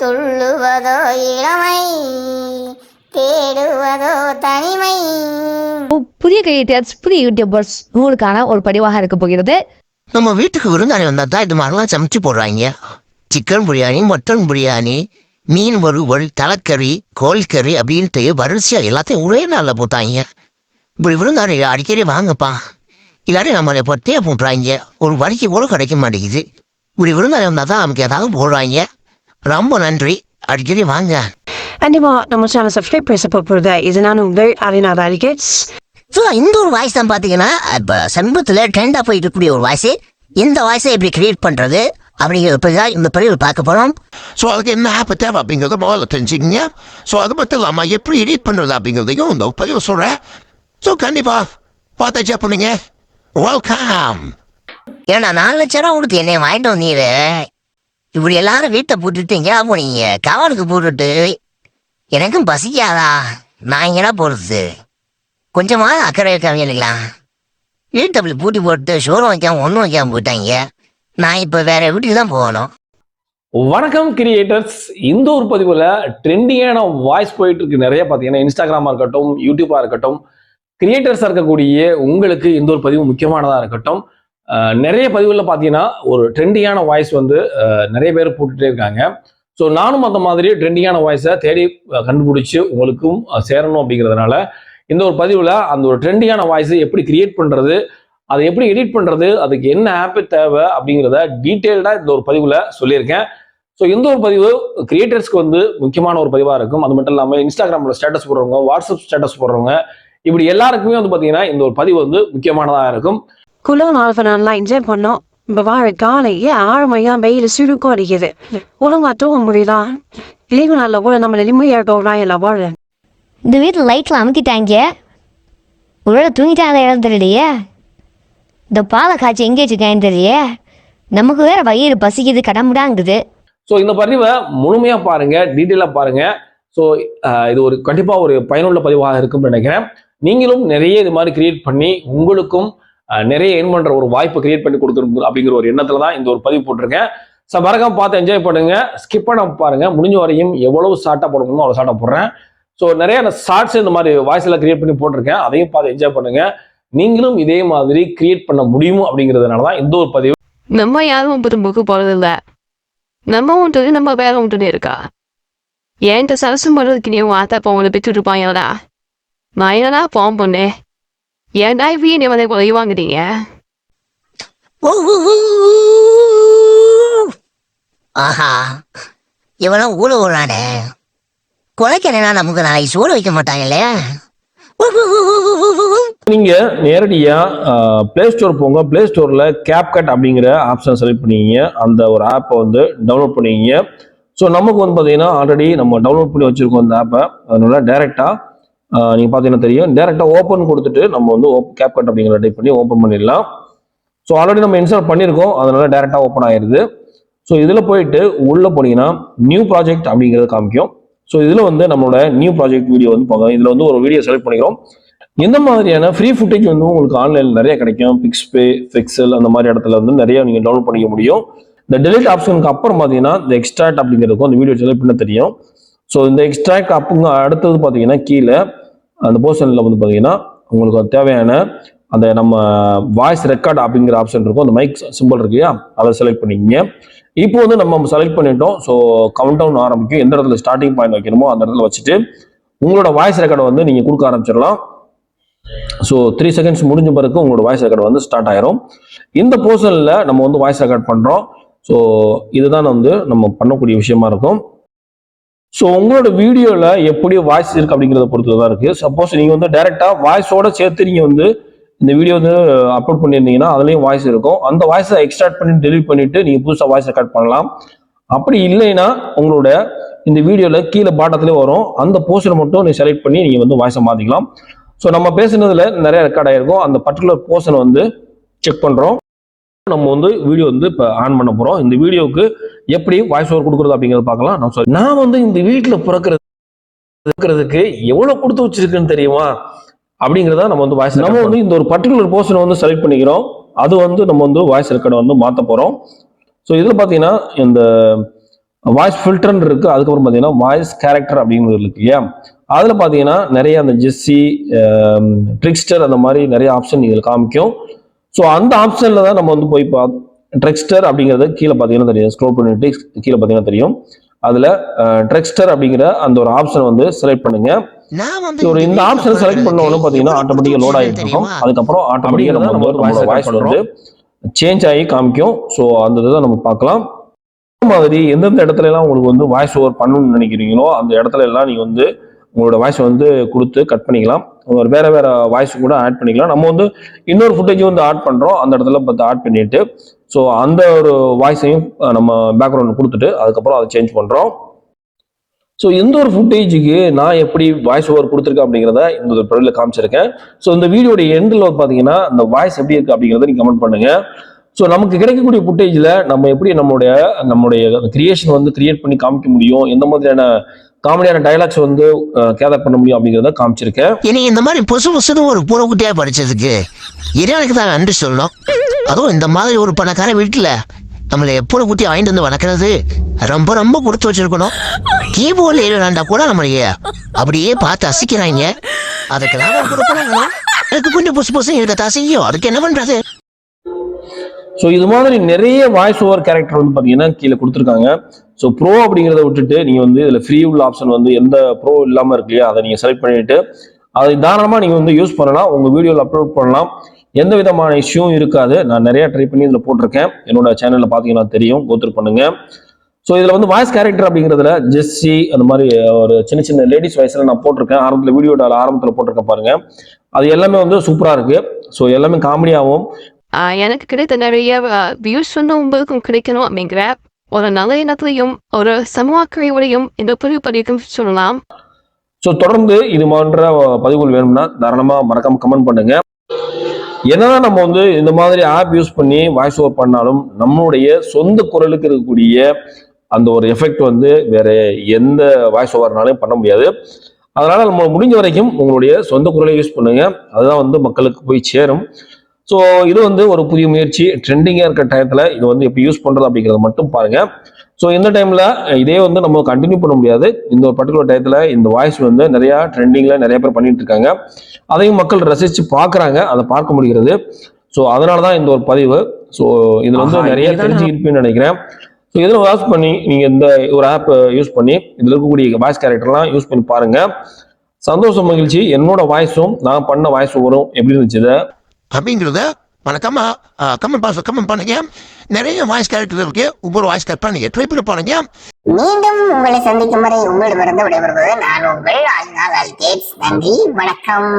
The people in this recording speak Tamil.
துள்ளுவதோ இளமை தேடுவதோ தனிமை. புதிய கிரியேட்டர்ஸ் புதிய யூடியூபர்ஸ் உங்களுக்கான ஒரு பதிவாக இருக்க போகிறது. நம்ம வீட்டுக்கு விருந்தாளி வந்தா தான் இது மாதிரிலாம் சமைச்சு போடுறாங்க. சிக்கன் பிரியாணி மட்டன் பிரியாணி மீன் வறுவல் தலைக்கறி கோழிக்கறி அப்படின்ட்டு வரிசையா எல்லாத்தையும் ஒரே நாளில் போட்டாங்க. இப்படி விருந்தாளி அடிக்கடி வாங்கப்பா. இல்லாட்டி நம்மளை பொத்தையா போட்டுறாங்க. ஒரு வரிக்கு கூட கிடைக்க மாட்டேங்குது. இப்படி விருந்தாளி வந்தால் தான் நமக்கு ஏதாவது போடுறாங்க. ரொம்ப நன்றி. அடிக்கடி வாங்க. கண்டிப்பா நம்ம சேனல் சப்ஸ்கிரைப் பேச போகிறது இது நான் உங்கள் அரினா ராடிகேட்ஸ் ஸோ இந்த ஒரு வாய்ஸ் தான் பார்த்தீங்கன்னா இப்போ சமீபத்தில் ட்ரெண்டாக போயிட்டு இருக்கக்கூடிய ஒரு வாய்ஸ் இந்த வாய்ஸை எப்படி கிரியேட் பண்ணுறது அப்படிங்கிறத பற்றி தான் இந்த பதிவில் பார்க்க போகிறோம் ஸோ அதுக்கு என்ன ஆப் தேவை அப்படிங்கிறத முதல்ல தெரிஞ்சுக்கிங்க. ஸோ அது மட்டும் இல்லாமல் எப்படி எடிட் பண்ணுறது அப்படிங்கிறதையும் இந்த பதிவு சொல்கிறேன் ஸோ கண்டிப்பாக பார்த்து செக் பண்ணுங்க. வெல்கம் ஏன்னா நாலு லட்சம் ரூபா கொடுத்து என்னை வாங்கிட்டு வந்தீரு. இப்படி எல்லாரும் வீட்டை போட்டுட்டு எங்கேயா போனீங்க? காவலுக்கு போட்டுட்டு. எனக்கும் பசிக்காதா? நான் எங்கடா போகிறது கொஞ்சமாக அக்கறை இருக்காங்க இல்லைங்களா? வீட்டை அப்படி பூட்டி போட்டு ஷோரூம் வைக்காம ஒன்றும் வைக்காம போயிட்டாங்க. நான் இப்போ வேற வீட்டுக்கு தான் போகணும். வணக்கம் கிரியேட்டர்ஸ் இந்த ஒரு பதிவில் ட்ரெண்டிங்கான வாய்ஸ் போயிட்டு இருக்கு நிறைய பார்த்தீங்கன்னா இன்ஸ்டாகிராமாக இருக்கட்டும் யூடியூப்பாக இருக்கட்டும் கிரியேட்டர்ஸாக இருக்கக்கூடிய உங்களுக்கு இந்த ஒரு பதிவு முக்கியமானதாக இருக்கட்டும். நிறைய பதிவுகளில் பார்த்தீங்கன்னா ஒரு ட்ரெண்டிங்கான வாய்ஸ் வந்து நிறைய பேர் போட்டுட்டே இருக்காங்க. ஸோ நானும் அந்த மாதிரி ட்ரெண்டிங்கான வாய்ஸை தேடி கண்டுபிடிச்சி உங்களுக்கும் சேரணும் அப்படிங்கிறதுனால இந்த ஒரு பதிவில் அந்த ஒரு ட்ரெண்டிங்கான வாய்ஸை எப்படி கிரியேட் பண்ணுறது அதை எப்படி எடிட் பண்ணுறது அதுக்கு என்ன ஆப்பு தேவை அப்படிங்கிறத டீட்டெயில்டாக இந்த ஒரு பதிவில் சொல்லியிருக்கேன். ஸோ இந்த ஒரு பதிவு கிரியேட்டர்ஸ்க்கு வந்து முக்கியமான ஒரு பதிவாக இருக்கும். அது மட்டும் இல்லாமல் இன்ஸ்டாகிராமில் ஸ்டேட்டஸ் போடுறவங்க வாட்ஸ்அப் ஸ்டேட்டஸ் போடுறவங்க இப்படி எல்லாருக்குமே வந்து பார்த்தீங்கன்னா இந்த ஒரு பதிவு வந்து முக்கியமானதாக இருக்கும். குளோ நாள் நல்லா என்ஜாய் பண்ணோம் இப்போ வாழ காலையே ஆறு மணியா வெயில் சுருக்கம் அடிக்குது ஒழுங்கா தூங்க முடியுதா? லீவு நாளில் கூட நம்ம நிம்மதியாக இருக்கோம் இல்லை வாழ இந்த வீட்டில் லைட்லாம் அமுத்திட்டாங்க ஒருவேளை தூங்கிட்டாங்க இடம் தெரியலையே. இந்த பாலை காய்ச்சி எங்கே வச்சுருக்கேன்னு தெரியலையே. நமக்கு வேற வயிறு பசிக்குது கடமுடாங்குது. ஸோ இந்த பதிவை முழுமையாக பாருங்க டீட்டெயிலாக பாருங்க. ஸோ இது ஒரு கண்டிப்பாக ஒரு பயனுள்ள பதிவாக இருக்கும்னு நினைக்கிறேன். நீங்களும் நிறைய இது மாதிரி கிரியேட் பண்ணி உங்களுக்கும் நிறைய என் பண்ற ஒரு வாய்ப்பை கிரியேட் பண்ணி கொடுத்துருக்கு அப்படிங்கிற ஒரு எண்ணத்துல தான் இந்த ஒரு பதிவு போட்டிருக்கேன். ஸோ மறக்காம பார்த்து என்ஜாய் பண்ணுங்க. ஸ்கிப் பண்ண பாருங்க. முடிஞ்ச வரையும் எவ்வளவு ஷார்ட்டாக போடணுமோ அவ்வளோ ஷார்ட்டாக போடுறேன். ஸோ நிறைய ஷார்ட்ஸ் இந்த மாதிரி வாய்ஸ் எல்லாம் கிரியேட் பண்ணி போட்டிருக்கேன். அதையும் பார்த்து என்ஜாய் பண்ணுங்க. நீங்களும் இதே மாதிரி கிரியேட் பண்ண முடியும் அப்படிங்கிறதுனால தான் இந்த ஒரு பதிவு. நம்ம யாரும் புதும்புக்கு போறதில்ல. நம்ம உண்டு நம்ம வேற உண்டுன்னு இருக்கா? என்கிட்ட சரசம் பண்ணுறதுக்கு நீ வார்த்தை ஆத்தா பொங்கலை பெற்றுட்டு இருப்பாங்களா நான் என்னடா போன் பண்ணேன் ஏன்டா இவ்விய நீ வந்து உதவி வாங்குறீங்க ஆஹா. இவனும் ஊழ ஊழானே. குலைக்கிறேன்னா நமக்கு நாளைக்கு சோறு வைக்க மாட்டாங்களே. நீங்க நேரடியா பிளே ஸ்டோர் போங்க. பிளே ஸ்டோர்ல கேப்கட் அப்படிங்கிற ஆப்ஷன் செலக்ட் பண்ணிக்கிங்க. அந்த ஒரு ஆப்பை வந்து டவுன்லோட் பண்ணிக்கிங்க. ஸோ நமக்கு வந்து பார்த்தீங்கன்னா ஆல்ரெடி நம்ம டவுன்லோட் பண்ணி வச்சிருக்கோம் அந்த ஆப்பை. அதனால டேரெக்டா நீங்க பார்த்தீங்கன்னா தெரியும்? டேரெக்டாக ஓப்பன் கொடுத்துட்டு நம்ம வந்து கேப்கட் அப்படிங்கிற டைப் பண்ணி ஓப்பன் பண்ணிடலாம். ஸோ ஆல்ரெடி நம்ம இன்ஸ்டால் பண்ணியிருக்கோம். அதனால டேரெக்டாக ஓப்பன் ஆயிருது. ஸோ இதில் போயிட்டு உள்ளே போனீங்கன்னா நியூ ப்ராஜெக்ட் அப்படிங்கிறது காமிக்கும். ஸோ இதில் வந்து நம்மளோட நியூ ப்ராஜெக்ட் வீடியோ வந்து பார்க்கலாம். இதில் வந்து ஒரு வீடியோ செலக்ட் பண்ணிக்கிறோம். எந்த மாதிரியான ஃப்ரீ ஃபுட்டேஜ் வந்து உங்களுக்கு ஆன்லைனில் நிறைய கிடைக்கும்? பிக்ஸ்பே பிக்சல் அந்த மாதிரி இடத்துல வந்து நிறைய நீங்கள் டவுன்லோட் பண்ணிக்க முடியும். இந்த டெலிட் ஆப்ஷனுக்கு அப்புறம் பார்த்தீங்கன்னா இந்த எக்ஸ்ட்ராட் அப்படிங்கிறதுக்கும் அந்த வீடியோ செலக்ட் பண்ண தெரியும். ஸோ இந்த எக்ஸ்ட்ராக்ட் அப்புங்க அடுத்தது பார்த்தீங்கன்னா கீழே அந்த போர்ஷனில் வந்து பார்த்தீங்கன்னா உங்களுக்கு அது தேவையான அந்த நம்ம வாய்ஸ் ரெக்கார்ட் அப்படிங்கிற ஆப்ஷன் இருக்கும். அந்த மைக் சிம்பிள் இருக்கு இல்லையா? அதை செலக்ட் பண்ணிக்கங்க. இப்போ வந்து நம்ம செலக்ட் பண்ணிட்டோம். ஸோ கவுண்ட் டவுன் ஆரம்பிக்கும். எந்த இடத்துல ஸ்டார்டிங் பாயிண்ட் வைக்கணுமோ அந்த இடத்துல வச்சுட்டு உங்களோட வாய்ஸ் ரெக்கார்டை வந்து நீங்கள் கொடுக்க ஆரம்பிச்சிடலாம். ஸோ த்ரீ செகண்ட்ஸ் முடிஞ்ச பிறகு உங்களோட வாய்ஸ் ரெக்கார்டு வந்து ஸ்டார்ட் ஆயிரும். இந்த போர்ஷனில் நம்ம வந்து வாய்ஸ் ரெக்கார்ட் பண்ணுறோம் ஸோ இதுதான் வந்து நம்ம பண்ணக்கூடிய விஷயமா இருக்கும். ஸோ உங்களோட வீடியோவில் எப்படி வாய்ஸ் இருக்கு அப்படிங்கிறத பொறுத்து தான் இருக்குது சப்போஸ் நீங்கள் வந்து டைரெக்டாக வாய்ஸோட சேர்த்து நீங்கள் வந்து இந்த வீடியோ வந்து அப்லோட் பண்ணியிருந்தீங்கன்னா அதுலேயும் வாய்ஸ் இருக்கும். அந்த வாய்ஸை எக்ஸ்ட்ராக்ட் பண்ணி டெலிட் பண்ணிவிட்டு நீங்கள் புதுசாக வாய்ஸ் ரெக்கார்ட் பண்ணலாம். அப்படி இல்லைன்னா உங்களோட இந்த வீடியோவில் கீழே பாட்டத்துலேயே வரும். அந்த போர்ஷனை மட்டும் நீங்கள் செலக்ட் பண்ணி நீங்கள் வந்து வாய்ஸை மாற்றிக்கலாம் ஸோ நம்ம பேசுனதில் நிறைய ரெக்கார்ட் ஆகிருக்கும் அந்த பர்டிகுலர் போர்ஷனை வந்து செக் பண்ணுறோம் நம்ம வந்து வீடியோ வந்து இப்போ ஆன் பண்ண போகிறோம் இந்த வீடியோவுக்கு எப்படி வாய்ஸ் ஓவர் கொடுக்குறது அப்படிங்கிறத பார்க்கலாம். நான் சொல்லி நான் வந்து இந்த வீட்டில் பிறக்கிறது இருக்கிறதுக்கு எவ்வளோ கொடுத்து வச்சிருக்குன்னு தெரியுமா? அப்படிங்கிறத நம்ம வந்து வாய்ஸ் நம்ம வந்து இந்த ஒரு பர்டிகுலர் போர்ஷனை வந்து செலக்ட் பண்ணிக்கிறோம். அது வந்து நம்ம வந்து வாய்ஸ் ரெக்கார்டை வந்து மாற்ற போகிறோம் ஸோ இதில் பார்த்தீங்கன்னா இந்த வாய்ஸ் ஃபில்டர்னு இருக்குது அதுக்கப்புறம் பார்த்தீங்கன்னா வாய்ஸ் கேரக்டர் அப்படிங்கிறது இருக்கு இல்லையா? அதில் பார்த்தீங்கன்னா நிறைய அந்த ஜெஸ்ஸி ட்ரிக்ஸ்டர் அந்த மாதிரி நிறைய ஆப்ஷன் இதில் காமிக்கும். ஸோ அந்த ஆப்ஷனில் தான் நம்ம வந்து போய் பா ட்ரெக்ஸ்டர் அப்படிங்கிறது கீழே பார்த்தீங்கன்னா தெரியும். ஸ்க்ரோல் பண்ணிட்டு கீழே பார்த்தீங்கன்னா தெரியும். அதில் ட்ரெக்ஸ்டர் அப்படிங்கிற அந்த ஒரு ஆப்ஷனை வந்து செலக்ட் பண்ணுங்க. ஒரு இந்த ஆப்ஷன் செலக்ட் பண்ண உடனே பார்த்தீங்கன்னா ஆட்டோமேட்டிக்காக லோட் ஆகிட்டு இருக்கும் அதுக்கப்புறம் ஆட்டோமேட்டிக்காக நம்ம வந்து வாய்ஸ் வந்து சேஞ்ச் ஆகி காமிக்கும். ஸோ அந்த இதை நம்ம பார்க்கலாம். மாதிரி எந்தெந்த இடத்துல எல்லாம் உங்களுக்கு வந்து வாய்ஸ் ஓவர் பண்ணணும்னு நினைக்கிறீங்களோ அந்த இடத்துல எல்லாம் நீங்க வந்து உங்களோட வாய்ஸ் வந்து கொடுத்து கட் பண்ணிக்கலாம். ஒரு வேற வேற வாய்ஸ் கூட ஆட் பண்ணிக்கலாம். நம்ம வந்து இன்னொரு ஃபுட்டேஜும் வந்து ஆட் பண்ணுறோம் அந்த இடத்துல பார்த்து ஆட் பண்ணிட்டு ஸோ அந்த ஒரு வாய்ஸையும் நம்ம பேக்ரவுண்ட் கொடுத்துட்டு அதுக்கப்புறம் அதை சேஞ்ச் பண்ணுறோம் ஸோ எந்த ஒரு ஃபுட்டேஜுக்கு நான் எப்படி வாய்ஸ் ஓவர் கொடுத்துருக்கேன் அப்படிங்கிறத இந்த ஒரு காமிச்சிருக்கேன். ஸோ இந்த வீடியோட எண்டில் பார்த்தீங்கன்னா அந்த வாய்ஸ் எப்படி இருக்கு அப்படிங்கிறத நீங்கள் கமெண்ட் பண்ணுங்க. ஸோ நமக்கு கிடைக்கக்கூடிய ஃபுட்டேஜில் நம்ம எப்படி நம்மளுடைய நம்மளுடைய கிரியேஷன் வந்து கிரியேட் பண்ணி காமிக்க முடியும்? எந்த மாதிரியான காமெடியான டைலாக்ஸ் வந்து கேதர் பண்ண முடியும் அப்படிங்கிறத காமிச்சிருக்கேன். இனி இந்த மாதிரி பொசு பொசுன்னு ஒரு பூனைக்குட்டியா படிச்சதுக்கு இறைவனுக்கு தான் நன்றி சொல்லணும். அதுவும் இந்த மாதிரி ஒரு பணக்கார வீட்டில் நம்மளை எப்போ குட்டி வாங்கிட்டு வந்து வளர்க்குறது ரொம்ப ரொம்ப கொடுத்து வச்சிருக்கணும். கீபோர்டில் எழுதாண்டா கூட நம்மளைய அப்படியே பார்த்து அசிக்கிறாங்க. அதுக்கு நான் எனக்கு கொஞ்சம் பொசு புசு இருக்கத்தான் செய்யும். அதுக்கு என்ன பண்றது? ஸோ இது மாதிரி நிறைய வாய்ஸ் ஓவர் கேரக்டர் வந்து பார்த்தீங்கன்னா கீழே கொடுத்துருக்காங்க. ஸோ ப்ரோ அப்படிங்கிறத விட்டுட்டு நீங்கள் வந்து இதில் ஃப்ரீ உள்ள ஆப்ஷன் வந்து எந்த ப்ரோ இல்லாமல் இருக்கு இல்லையா அதை நீங்கள் செலக்ட் பண்ணிட்டு அதை தாராளமாக நீங்கள் வந்து யூஸ் பண்ணலாம். உங்கள் வீடியோவில் அப்லோட் பண்ணலாம். எந்த விதமான இஷ்யூவும் இருக்காது. நான் நிறையா ட்ரை பண்ணி இதில் போட்டிருக்கேன். என்னோட சேனலில் பார்த்தீங்கன்னா தெரியும். கோத்ரு பண்ணுங்க. ஸோ இதில் வந்து வாய்ஸ் கேரக்டர் அப்படிங்கிறதுல ஜெஸ்ஸி அந்த மாதிரி ஒரு சின்ன சின்ன லேடிஸ் வாய்ஸில் நான் போட்டிருக்கேன். ஆரம்பத்தில் வீடியோட ஆரம்பத்தில் போட்டிருக்கேன் பாருங்க. அது எல்லாமே வந்து சூப்பராக இருக்குது ஸோ எல்லாமே காமெடியாகவும் எனக்கு கிடைத்த நிறைய வியூஸ் வந்து உங்களுக்கும் கிடைக்கணும் அப்படிங்கிற ஒரு நல்ல எண்ணத்திலையும் ஒரு சமூக அக்கறையோடையும் இந்த பதிவு பதிவுக்கும் சொல்லலாம். ஸோ தொடர்ந்து இது போன்ற பதிவுகள் வேணும்னா தாராளமாக மறக்காம கமெண்ட் பண்ணுங்க. என்னதான் நம்ம வந்து இந்த மாதிரி ஆப் யூஸ் பண்ணி வாய்ஸ் ஓவர் பண்ணாலும் நம்மளுடைய சொந்த குரலுக்கு இருக்கக்கூடிய அந்த ஒரு எஃபெக்ட் வந்து வேற எந்த வாய்ஸ் ஓவர்னாலையும் பண்ண முடியாது. அதனால நம்ம முடிஞ்ச வரைக்கும் உங்களுடைய சொந்த குரலை யூஸ் பண்ணுங்க. அதுதான் வந்து மக்களுக்கு போய் சேரும். ஸோ இது வந்து ஒரு புதிய முயற்சி. ட்ரெண்டிங்காக இருக்கிற டயத்தில் இது வந்து எப்படி யூஸ் பண்ணுறது அப்படிங்கிறத மட்டும் பாருங்க. ஸோ இந்த டைமில் இதே வந்து நம்ம கண்டினியூ பண்ண முடியாது. இந்த ஒரு பர்டிகுலர் டயத்தில் இந்த வாய்ஸ் வந்து நிறையா ட்ரெண்டிங்கில் நிறைய பேர் பண்ணிட்டு இருக்காங்க. அதையும் மக்கள் ரசித்து பார்க்குறாங்க. அதை பார்க்க முடிகிறது. ஸோ அதனால தான் இந்த ஒரு பதிவு. ஸோ இதில் வந்து நிறைய இதுதான்? தெரிஞ்சுக்கிருப்பீங்கன்னு நினைக்கிறேன். ஸோ இதில் வாட்ச் பண்ணி நீங்கள் இந்த ஒரு ஆப் யூஸ் பண்ணி இதில் இருக்கக்கூடிய வாய்ஸ் கேரக்டர்லாம் யூஸ் பண்ணி பாருங்க. சந்தோஷம் மகிழ்ச்சி. என்னோட வாய்ஸும் நான் பண்ண வாய்ஸ் வரும். எப்படி இருந்துச்சு அப்படிங்கிறத வணக்கம்மா கமெண்ட் பாஸ் கமெண்ட் பண்ணுங்க. நிறைய வாய்ஸ் கேரக்டர் இருக்கு. ஒவ்வொரு வாய்ஸ் கட் பண்ணுங்க ட்ரை பண்ணி பாருங்க. மீண்டும் உங்களை சந்திக்கும் வரை உங்களிடமிருந்து விடைபெறுவது நான் உங்கள் நன்றி வணக்கம்.